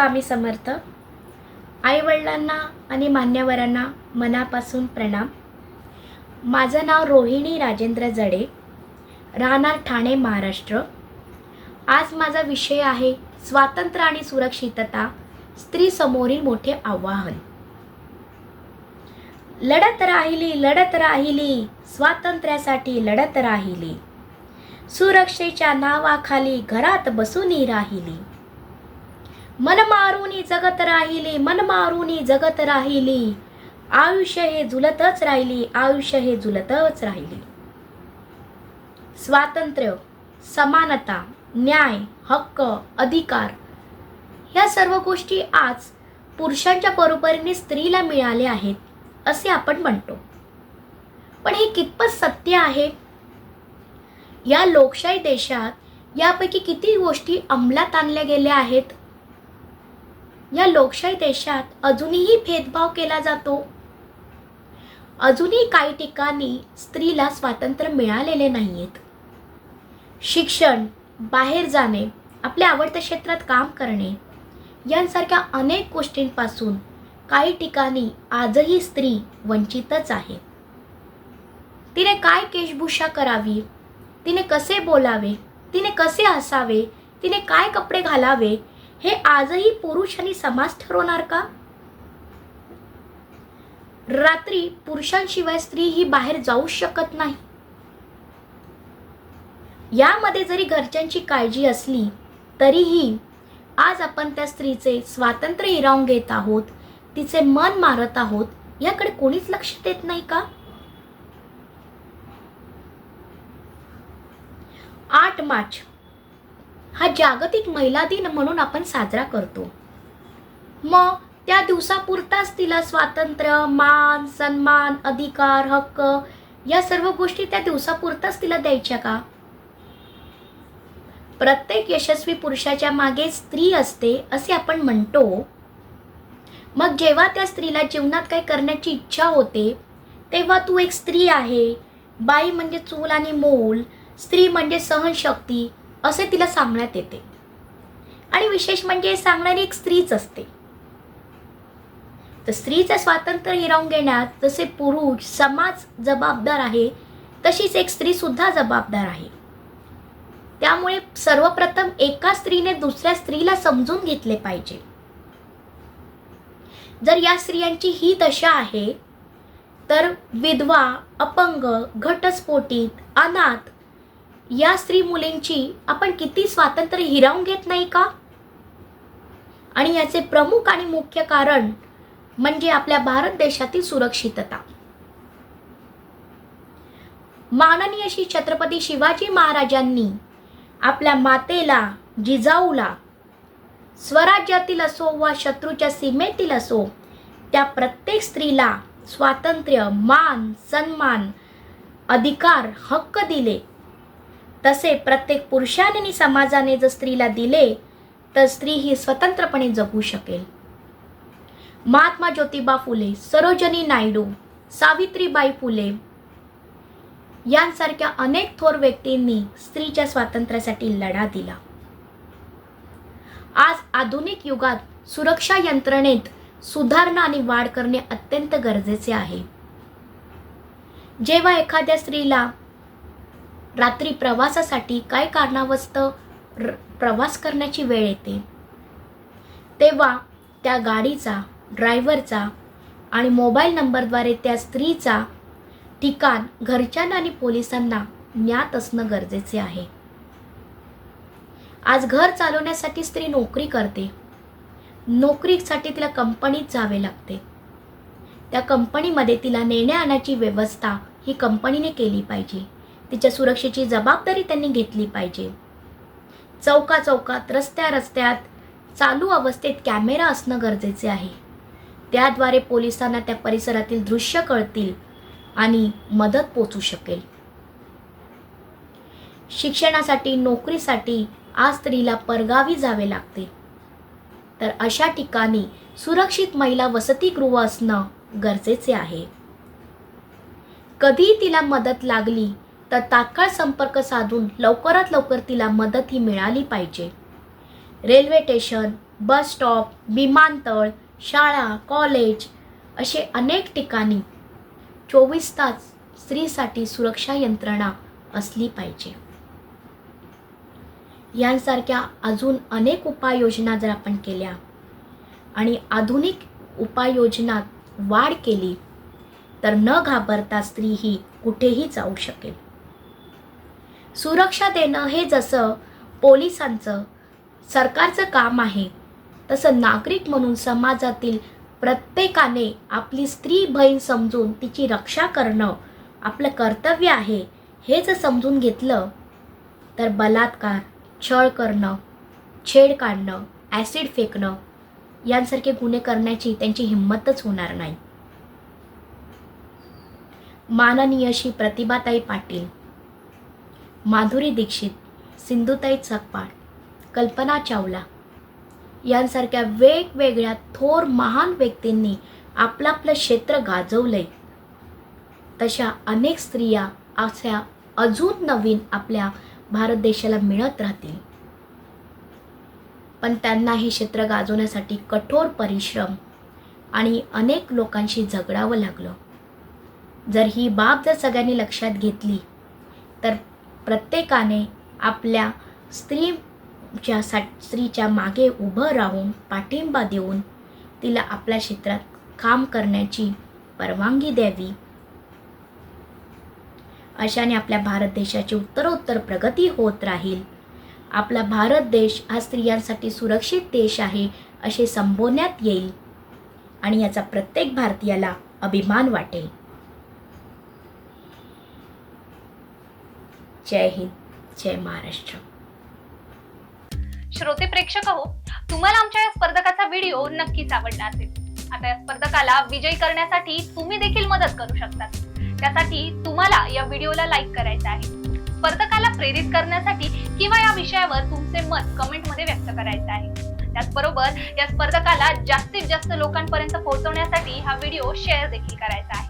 स्वामी समर्थ. आईवडिलांना आणि मान्यवरांना मनापासून प्रणाम. माझं नाव रोहिणी राजेंद्र जडे. राहणार ठाणे महाराष्ट्र. आज माझा विषय आहे स्वातंत्र्य आणि सुरक्षितता स्त्रीसमोरील मोठे आव्हान. लढत राहिली लढत राहिली स्वातंत्र्यासाठी लढत राहिली. सुरक्षेच्या नावाखाली घरात बसूनही राहिली. मन मारूनी जगत राहिली मन मारूनी जगत राहिली. आयुष्य हे झुलतच राहिली आयुष्य हे झुलतच राहिली. स्वातंत्र्य समानता न्याय हक्क अधिकार ह्या सर्व गोष्टी आज पुरुषांच्या बरोबरीने स्त्रीला मिळाले आहेत असे आपण म्हणतो. पण हे कितपत सत्य आहे? या लोकशाही देशात यापैकी किती गोष्टी अंमलात आणल्या गेल्या आहेत? या लोकशाही देशात अजूनही भेदभाव केला जातो. अजूनही काही ठिकाणी स्त्रीला स्वातंत्र्य मिळालेले नाही आहेत शिक्षण बाहेर जाणे आपल्या आवडत्या क्षेत्रात काम करणे यांसारख्या अनेक गोष्टींपासून काही ठिकाणी आजही स्त्री वंचितच आहे. तिने काय केशभूषा करावी? तिने कसे बोलावे? तिने कसे असावे तिने काय कपडे घालावे? हे आजही पुरुष आणि समाज ठरवणार का? रात्री पुरुषांशिवाय स्त्री ही बाहेर जाऊ शकत नाही. यामध्ये जरी घरच्यांची काळजी असली तरीही आज आपण त्या स्त्रीचे स्वातंत्र्य हिरावून घेत आहोत तिचे मन मारत आहोत याकडे कोणीच लक्ष देत नाही का? आठ मार्च हा जागतिक महिला दिन म्हणून आपण साजरा करतो. मग त्या दिवसापुरताच तिला स्वातंत्र्य मान सन्मान अधिकार हक्क या सर्व गोष्टी त्या दिवसापुरताच तिला द्यायच्या का? प्रत्येक यशस्वी पुरुषाच्या मागे स्त्री असते असे आपण म्हणतो. मग जेव्हा त्या स्त्रीला जीवनात काही करण्याची इच्छा होते तेव्हा तू एक स्त्री आहे. बाई म्हणजे चूल आणि मोल स्त्री म्हणजे सहनशक्ती असे तिला सांगण्यात येते. आणि विशेष म्हणजे सांगणारी एक स्त्रीच असते. तर स्त्रीचं स्वातंत्र्य हिरावून घेण्यात जसे पुरुष समाज जबाबदार आहे तशीच एक स्त्री सुद्धा जबाबदार आहे. त्यामुळे सर्वप्रथम एका स्त्रीने दुसऱ्या स्त्रीला समजून घेतले पाहिजे. जर या स्त्रियांची ही दशा आहे तर विधवा अपंग घटस्फोटित अनाथ या स्त्री मुलींची आपण किती स्वातंत्र्य हिरावून घेत नाही का? आणि याचे प्रमुख आणि मुख्य कारण म्हणजे आपल्या भारत देशातील सुरक्षितता. माननीय श्री छत्रपती शिवाजी महाराजांनी आपल्या मातेला जिजाऊला स्वराज्यातील असो वा शत्रूच्या सीमेतील असो त्या प्रत्येक स्त्रीला स्वातंत्र्य मान सन्मान अधिकार हक्क दिले. तसे प्रत्येक पुरुषाने आणि समाजाने जर स्त्रीला दिले तर स्त्री ही स्वतंत्रपणे जगू शकेल. महात्मा ज्योतिबा फुले सरोजनी नायडू सावित्रीबाई फुले यांसारख्या अनेक थोर व्यक्तींनी स्त्रीच्या स्वातंत्र्यासाठी लढा दिला. आज आधुनिक युगात सुरक्षा यंत्रणेत सुधारणा आणि वाढ करणे अत्यंत गरजेचे आहे. जेव्हा एखाद्या स्त्रीला रात्री प्रवासासाठी काय कारणावस्तव र- प्रवास करण्याची वेळ येते? तेव्हा त्या गाडीचा ड्रायव्हरचा आणि मोबाईल नंबरद्वारे त्या स्त्रीचा ठिकाण घरच्यांना आणि पोलिसांना ज्ञात असणं गरजेचे आहे. आज घर चालवण्यासाठी स्त्री नोकरी करते. नोकरीसाठी तिला कंपनीत जावे लागते. त्या कंपनीमध्ये तिला नेण्या आणायची व्यवस्था ही कंपनीने केली पाहिजे. तिच्या सुरक्षेची जबाबदारी त्यांनी घेतली पाहिजे. चौका चौकात रस्त्या रस्त्यात चालू अवस्थेत कॅमेरा असणं गरजेचे आहे. त्याद्वारे पोलिसांना त्या परिसरातील दृश्य कळतील आणि मदत पोचू शकेल. शिक्षणासाठी नोकरीसाठी आज स्त्रीला परगावी जावे लागते. तर अशा ठिकाणी सुरक्षित महिला वसतिगृह असणं गरजेचे आहे. कधी तिला मदत लागली तर तात्काळ संपर्क साधून लवकरात लवकर तिला मदत ही मिळाली पाहिजे. रेल्वे स्टेशन बस स्टॉप विमानतळ शाळा कॉलेज असे अनेक ठिकाणी चोवीस तास स्त्रीसाठी सुरक्षा यंत्रणा असली पाहिजे. यांसारख्या अजून अनेक उपाययोजना जर आपण केल्या आणि आधुनिक उपाययोजनात वाढ केली तर न घाबरता स्त्री ही कुठेही जाऊ शकेल. सुरक्षा देणं हे जसं पोलिसांचं सरकारचं काम आहे तसं नागरिक म्हणून समाजातील प्रत्येकाने आपली स्त्री बहीण समजून तिची रक्षा करणं आपलं कर्तव्य आहे हे जर समजून घेतलं तर बलात्कार छळ करणं छेड काढणं ॲसिड फेकणं यांसारखे गुन्हे करण्याची त्यांची हिंमतच होणार नाही. माननीय श्री प्रतिभाताई पाटील माधुरी दीक्षित सिंधुताई चकपाड कल्पना चावला. यांसारख्या वेगवेगळ्या थोर महान व्यक्तींनी आपलं आपलं क्षेत्र गाजवलंय. तशा अनेक स्त्रिया अशा अजून नवीन आपल्या भारत देशाला मिळत राहतील. पण त्यांना हे क्षेत्र गाजवण्यासाठी कठोर परिश्रम आणि अनेक लोकांशी झगडावं लागलं. जर ही बाब जर सगळ्यांनी लक्षात घेतली तर प्रत्येकाने आपल्या स्त्रीच्या सा स्त्रीच्या मागे उभं राहून पाठिंबा देऊन तिला आपल्या क्षेत्रात काम करण्याची परवानगी द्यावी. अशाने आपल्या भारत देशाची उत्तरोत्तर प्रगती होत राहील. आपला भारत देश हा स्त्रियांसाठी सुरक्षित देश आहे असे संबोधण्यात येईल. आणि याचा प्रत्येक भारतीयाला अभिमान वाटेल. जय हिंद जय महाराष्ट्र. श्रोते प्रेक्षक हो तुम्हाला आमच्या या स्पर्धकाचा व्हिडिओ नक्कीच आवडला असेल. आता या स्पर्धकाला विजयी करण्यासाठी तुम्ही देखील मदत करू शकता त्यासाठी तुम्हाला या व्हिडिओला लाईक करायचं आहे. स्पर्धकाला प्रेरित करण्यासाठी किंवा या विषयावर तुमचे मत कमेंटमध्ये व्यक्त करायचं आहे. त्याचबरोबर या स्पर्धकाला जास्तीत जास्त लोकांपर्यंत पोहोचवण्यासाठी हा व्हिडिओ शेअर देखील करायचा आहे.